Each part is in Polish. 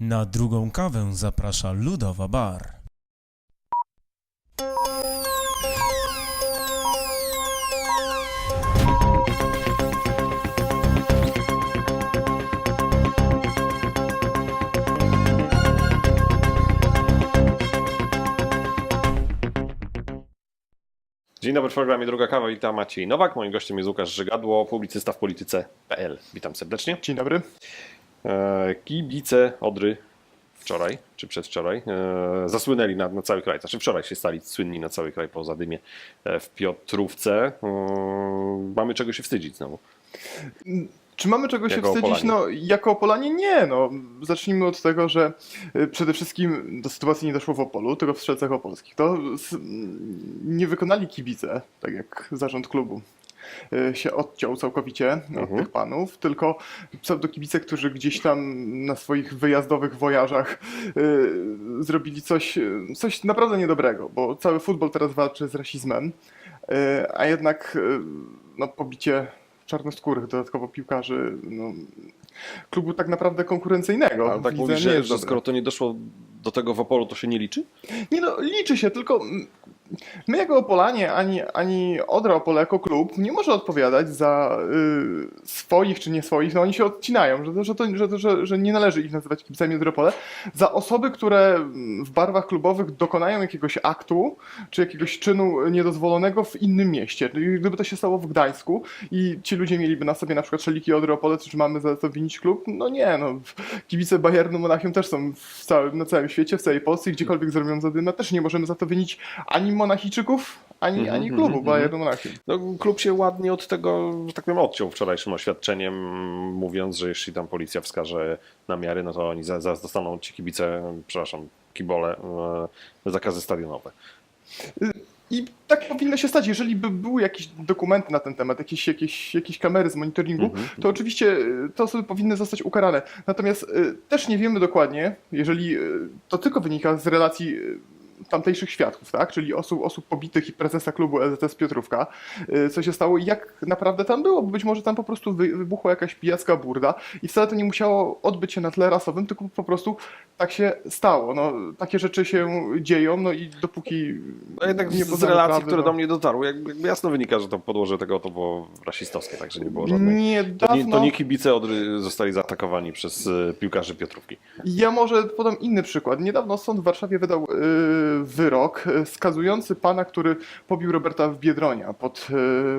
Na drugą kawę zaprasza Ludowa Bar. Dzień dobry w programie Druga Kawa, witam Maciej Nowak. Moim gościem jest Łukasz Żygadło, publicysta w polityce.pl. Witam serdecznie. Dzień dobry. E, kibice Odry wczoraj, czy przedwczoraj, e, zasłynęli na, na cały kraj. Znaczy wczoraj się stali słynni na cały kraj po zadymie e, w Piotrówce. E, mamy czego się wstydzić znowu. Czy mamy czego się Jako wstydzić? Opolanie. No, jako Opolanie nie. No. Zacznijmy od tego, że przede wszystkim do sytuacji nie doszło w Opolu, tylko w Strzelcach Opolskich. To nie wykonali kibice, tak jak zarząd klubu się odciął całkowicie od Mhm. tych panów, tylko pseudokibice, którzy gdzieś tam na swoich wyjazdowych wojażach y, zrobili coś, y, coś naprawdę niedobrego, bo cały futbol teraz walczy z rasizmem, a jednak no, pobicie czarnoskórych, dodatkowo piłkarzy, no, klubu tak naprawdę konkurencyjnego. Ale tak mówisz, że, że skoro to nie doszło do tego w Opolu, to się nie liczy? Nie no, liczy się, tylko mm, my jako Opolanie, ani, ani Odra Opole jako klub nie może odpowiadać za y, swoich czy nie swoich, no oni się odcinają, że, że, to, że, że, że nie należy ich nazywać kibicami Odry Opole, za osoby, które mm, w barwach klubowych dokonają jakiegoś aktu, czy jakiegoś czynu niedozwolonego w innym mieście. Czyli Gdyby to się stało w Gdańsku i ci ludzie mieliby na sobie na przykład szaliki Odry Opole, czy mamy za to winić klub? No nie, no kibice Bayernu Monachium też są całym, na całym świecie, w całej Polsce, gdziekolwiek zrobią zadymę, też nie możemy za to winić ani Monachijczyków, ani, Mhm, ani mhm, klubu mhm. Bayernu Monachium. No, klub się ładnie od tego, że tak powiem, odciął wczorajszym oświadczeniem, mówiąc, że jeśli tam policja wskaże namiary, no to oni za- zaraz dostaną ci kibice, przepraszam, kibole, e, zakazy stadionowe. I tak powinno się stać, jeżeli by były jakieś dokumenty na ten temat, jakieś, jakieś, jakieś kamery z monitoringu, Mhm. to oczywiście y, te osoby powinny zostać ukarane. Natomiast y, też nie wiemy dokładnie, jeżeli y, to tylko wynika z relacji tamtejszych świadków, tak? czyli osób, osób pobitych i prezesa klubu LZS Piotrówka, y, co się stało i jak naprawdę tam było, bo być może tam po prostu wy, wybuchła jakaś pijacka burda i wcale to nie musiało odbyć się na tle rasowym, tylko po prostu tak się stało. No, takie rzeczy się dzieją, no i dopóki No jednak nie z, relacji, prawdy, które no. do mnie dotarły, jakby jasno wynika, że to podłoże tego to było rasistowskie, także nie było żadnej... Niedawno, To nie, to nie kibice Odry zostali zaatakowani przez e, piłkarzy Piotrówki. Ja może podam inny przykład. Niedawno sąd w Warszawie wydał y, wyrok y, skazujący pana, który pobił Roberta w Biedronia pod,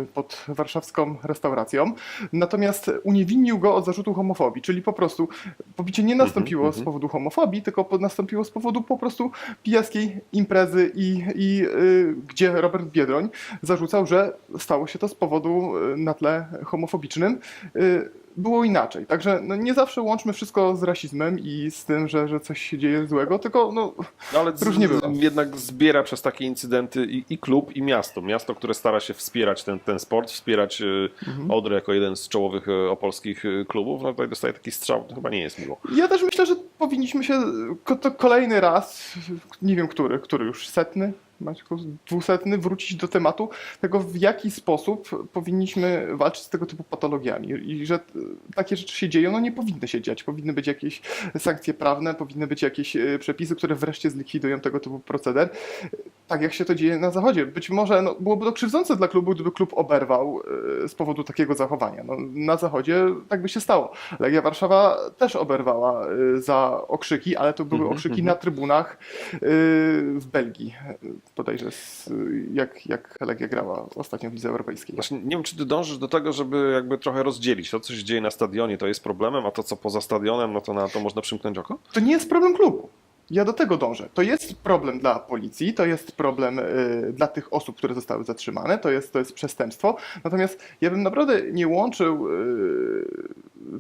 y, pod warszawską restauracją. Natomiast uniewinnił go od zarzutu homofobii, czyli po prostu pobicie nie nastąpiło mhm. z powodu homofobii, tylko nastąpiło z powodu po prostu pijackiej imprezy i, i y, gdzie Robert Biedroń zarzucał, że stało się to z powodu y, na tle homofobicznym. Y, było inaczej. Także no, nie zawsze łączmy wszystko z rasizmem i z tym, że, że coś się dzieje złego, tylko no, No ale Różnie bywa. jednak zbiera przez takie incydenty i, i klub, i miasto. Miasto, które stara się wspierać ten, ten sport, wspierać e, Mhm. Odrę jako jeden z czołowych e, opolskich e, klubów, no tutaj dostaje taki strzał, to chyba nie jest miło. ja też myślę, że powinniśmy się to kolejny raz, nie wiem który, który już setny, Maćku, dwusetny, wrócić do tematu tego, w jaki sposób powinniśmy walczyć z tego typu patologiami i że e, takie rzeczy się dzieją, no nie powinny się dziać. Powinny być jakieś sankcje prawne, powinny być jakieś e, przepisy, które wreszcie zlikwidują tego typu proceder. Tak jak się to dzieje na zachodzie. Być może no, byłoby to krzywdzące dla klubu, gdyby klub oberwał e, z powodu takiego zachowania. No, na zachodzie tak by się stało. Legia Warszawa też oberwała e, za okrzyki, ale to były Mhm, okrzyki mhm. na trybunach e, w Belgii. Z, jak, jak Legia grała ostatnio w Lidze Europejskiej. Właśnie nie wiem, czy ty dążysz do tego, żeby jakby trochę rozdzielić. To, co się dzieje na stadionie, to jest problemem, a to, co poza stadionem, no to na to można przymknąć oko? To nie jest problem klubu. Ja do tego dążę. To jest problem dla policji, to jest problem y, dla tych osób, które zostały zatrzymane, to jest, to jest przestępstwo. Natomiast ja bym naprawdę nie łączył y,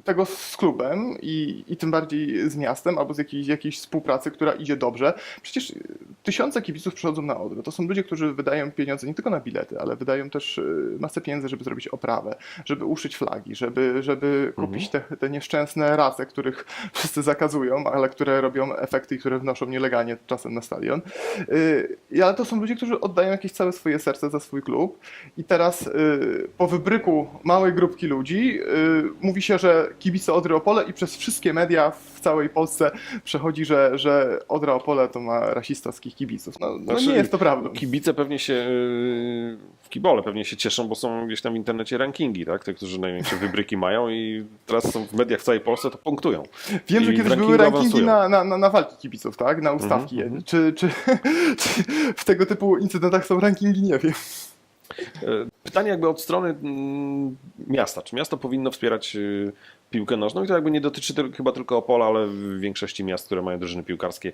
tego z klubem i, i tym bardziej z miastem albo z jakiejś, jakiejś współpracy, która idzie dobrze. Przecież y, tysiące kibiców przychodzą na Odrę. To są ludzie, którzy wydają pieniądze nie tylko na bilety, ale wydają też y, masę pieniędzy, żeby zrobić oprawę, żeby uszyć flagi, żeby, żeby kupić te, te nieszczęsne race, których wszyscy zakazują, ale które robią efekty i które wnoszą nielegalnie czasem na stadion. Y, Ale to są ludzie, którzy oddają jakieś całe swoje serce za swój klub i teraz po wybryku małej grupki ludzi mówi się, że że kibice Odry Opole i przez wszystkie media w całej Polsce przechodzi, że, że Odra Opole to ma rasistowskich kibiców. No, no Znaczy, nie jest to prawdą. Kibice pewnie się, yy, w kibole pewnie się cieszą, bo są gdzieś tam w internecie rankingi, tak? Te, którzy największe wybryki mają i teraz są w mediach w całej Polsce, to punktują. Wiem, I że kiedyś były rankingi na, na, na, na walki kibiców, tak? Na ustawki. Mhm, Czy, czy, czy w tego typu incydentach są rankingi? Nie wiem. E, Pytanie jakby od strony mm, miasta. Czy miasto powinno wspierać y, piłkę nożną? I to jakby nie dotyczy tyl- chyba tylko Opola, ale w większości miast, które mają drużyny piłkarskie e,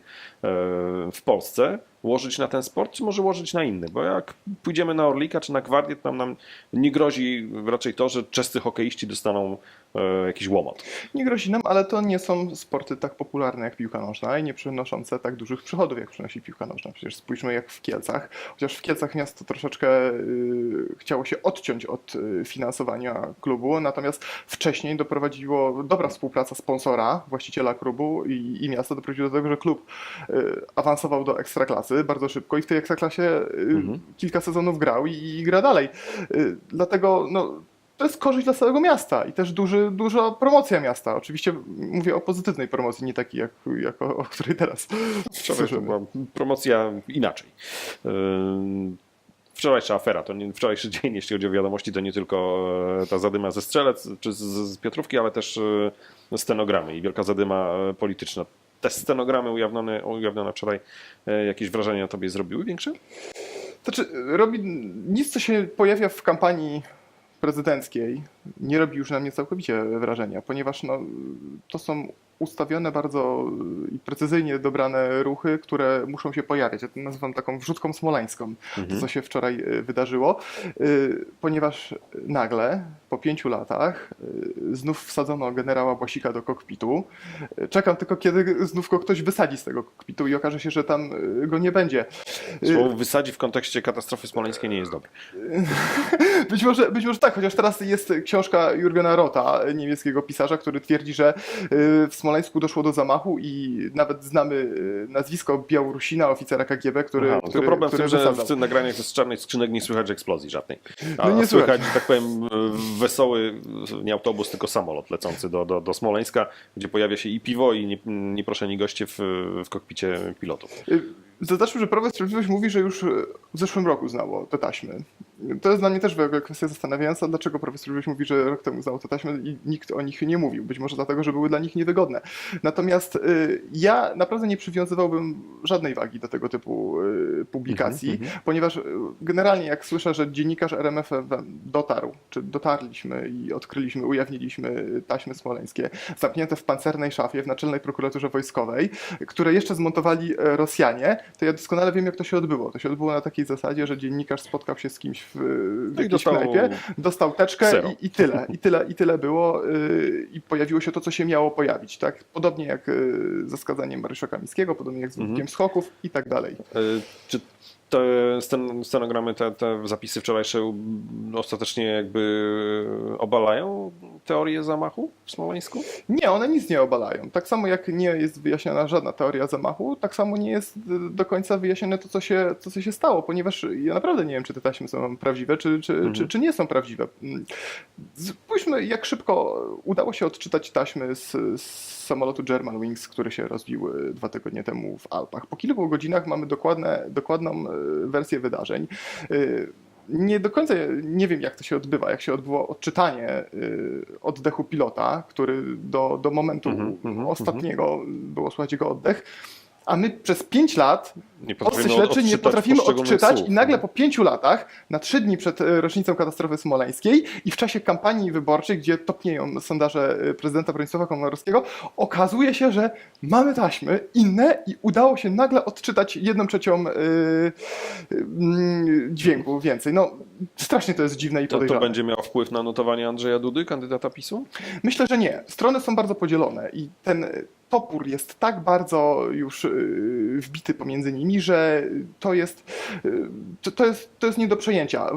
w Polsce. Łożyć na ten sport, czy może łożyć na inny? Bo jak pójdziemy na Orlika czy na Gwardię, to tam nam nie grozi raczej to, że czescy hokeiści dostaną e, jakiś łomot. Nie grozi nam, ale to nie są sporty tak popularne jak piłka nożna i nie przynoszące tak dużych przychodów, jak przynosi piłka nożna. Przecież spójrzmy jak w Kielcach. Chociaż w Kielcach miasto troszeczkę y, chciało się odciąć od finansowania klubu, natomiast wcześniej doprowadziło dobra współpraca sponsora, właściciela klubu i, i miasta doprowadziło do tego, że klub y, awansował do ekstraklasy bardzo szybko i w tej ekstraklasie y, Mhm. kilka sezonów grał i, i gra dalej. Y, dlatego no, to jest korzyść dla całego miasta i też duży, duża promocja miasta. Oczywiście mówię o pozytywnej promocji, nie takiej, jak, jak o, o której teraz Wczoraj to słyszymy. była promocja inaczej. Ym, Wczorajsza afera, to nie, wczorajszy dzień, jeśli chodzi o wiadomości, to nie tylko e, ta zadyma ze Strzelec czy z, z Piotrówki, ale też e, stenogramy i wielka zadyma e, polityczna. Te stenogramy ujawnione, ujawnione wczoraj e, jakieś wrażenie na tobie zrobiły większe? Znaczy, robi nic, co się pojawia w kampanii prezydenckiej, nie robi już na mnie całkowicie wrażenia, ponieważ no, to są ustawione bardzo i precyzyjnie dobrane ruchy, które muszą się pojawiać. Ja to nazywam taką wrzutką smoleńską, to co się wczoraj y, wydarzyło, y, ponieważ nagle pięciu latach y, znów wsadzono generała Błasika do kokpitu. Y, Czekam tylko, kiedy znów go ktoś wysadzi z tego kokpitu i okaże się, że tam y, go nie będzie. Słowo wysadzi w kontekście katastrofy smoleńskiej nie jest dobre. Być może, być może tak, chociaż teraz jest książka Jurgena Rota, niemieckiego pisarza, który twierdzi, że w Smoleńsku doszło do zamachu i nawet znamy nazwisko Białorusina, oficera KGB, który, Aha, no który, problem w który tym, że wysadzał. w tych nagraniach z czarnych skrzynek nie słychać eksplozji żadnej. A No nie słychać, słychać. że tak powiem, wesoły, nie autobus, tylko samolot lecący do, do, do Smoleńska, gdzie pojawia się i piwo, i nie- nieproszeni goście w, w kokpicie pilotów. Y, Zaznaczmy, że Prawo i Sprawiedliwość mówi, że już w zeszłym roku znało te taśmy. To jest dla mnie też w ogóle kwestia zastanawiająca, dlaczego i Sprawiedliwość mówi, że rok temu znało te taśmy i nikt o nich nie mówił. Być może dlatego, że były dla nich niewygodne. Natomiast y, ja naprawdę nie przywiązywałbym żadnej wagi do tego typu y, publikacji, ponieważ y, generalnie jak słyszę, że dziennikarz RMF dotarł, czy dotarliśmy i odkryliśmy, ujawniliśmy taśmy smoleńskie, zamknięte w pancernej szafie w Naczelnej Prokuraturze Wojskowej, które jeszcze zmontowali e, Rosjanie, to ja doskonale wiem, jak to się odbyło. To się odbyło na takiej zasadzie, że dziennikarz spotkał się z kimś w, w No jakiejś dostał knajpie, dostał teczkę i, i tyle. I tyle, i tyle było yy, i pojawiło się to, co się miało pojawić. Tak? Podobnie jak yy, ze skazaniem Mariusza Kamińskiego, podobnie jak z Mhm. wujkiem Schoków i tak dalej. E, Czy te sten, stenogramy, te, te zapisy wczorajsze ostatecznie jakby obalają teorię zamachu w Smoleńsku? Nie, one nic nie obalają. Tak samo jak nie jest wyjaśniona żadna teoria zamachu, tak samo nie jest do końca wyjaśnione to, co się, to, co się stało, ponieważ ja naprawdę nie wiem, czy te taśmy są prawdziwe, czy, czy, Mhm. czy, czy nie są prawdziwe. Spójrzmy, jak szybko udało się odczytać taśmy z, z samolotu Germanwings, który się rozbił dwa tygodnie temu w Alpach. Po kilku godzinach mamy dokładne, dokładną y, wersję wydarzeń. Y, nie do końca nie wiem, jak to się odbywa, jak się odbyło odczytanie y, oddechu pilota, który do, do momentu Mhm, mhm, ostatniego było słychać jego oddech. A my przez pięć lat, Nie polscy śledczy nie potrafimy odczytać słów. i nagle po pięciu latach, na trzy dni przed e, rocznicą katastrofy smoleńskiej i w czasie kampanii wyborczej, gdzie topnieją sondaże e, prezydenta Bronisława Komorowskiego, okazuje się, że mamy taśmy inne i udało się nagle odczytać jedną trzecią e, mm, dźwięku więcej. No, strasznie to jest dziwne i To, podejrzane. to będzie miało wpływ na notowanie Andrzeja Dudy, kandydata PiSu? Myślę, że nie. Strony są bardzo podzielone i ten topór jest tak bardzo już yy, wbity pomiędzy nimi, że to jest, yy, to, jest, to jest nie do przejęcia.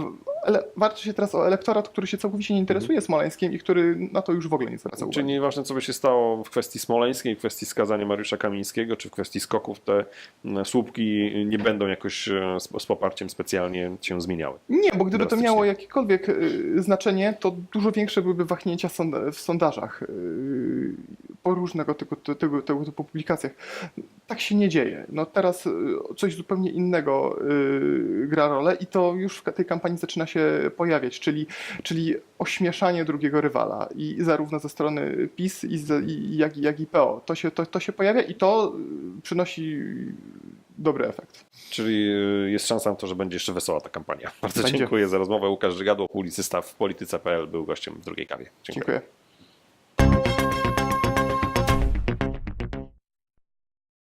ale walczy się teraz o elektorat, który się całkowicie nie interesuje Smoleńskiem i który na to już w ogóle nie zwraca uwagi. Czyli nieważne, co by się stało w kwestii smoleńskiej, w kwestii skazania Mariusza Kamińskiego, czy w kwestii skoków, te słupki nie będą jakoś e, z, z poparciem specjalnie się zmieniały. Nie, bo gdyby to miało jakiekolwiek y, znaczenie, to dużo większe byłyby wahnięcia w sondażach y, po różnego tego, tego, tego typu publikacjach. Tak się nie dzieje. No teraz y, coś zupełnie innego y, gra rolę i to już w tej kampanii zaczyna się pojawiać, czyli, czyli ośmieszanie drugiego rywala i zarówno ze strony PiS i z, i, jak, jak i PO. To się, to, to się pojawia i to y, przynosi dobry efekt. Czyli jest szansa na to, że będzie jeszcze wesoła ta kampania. Bardzo Będzie. dziękuję za rozmowę. Łukasz Żygadło, publicysta w polityce.pl był gościem w drugiej kawie. Dziękuję.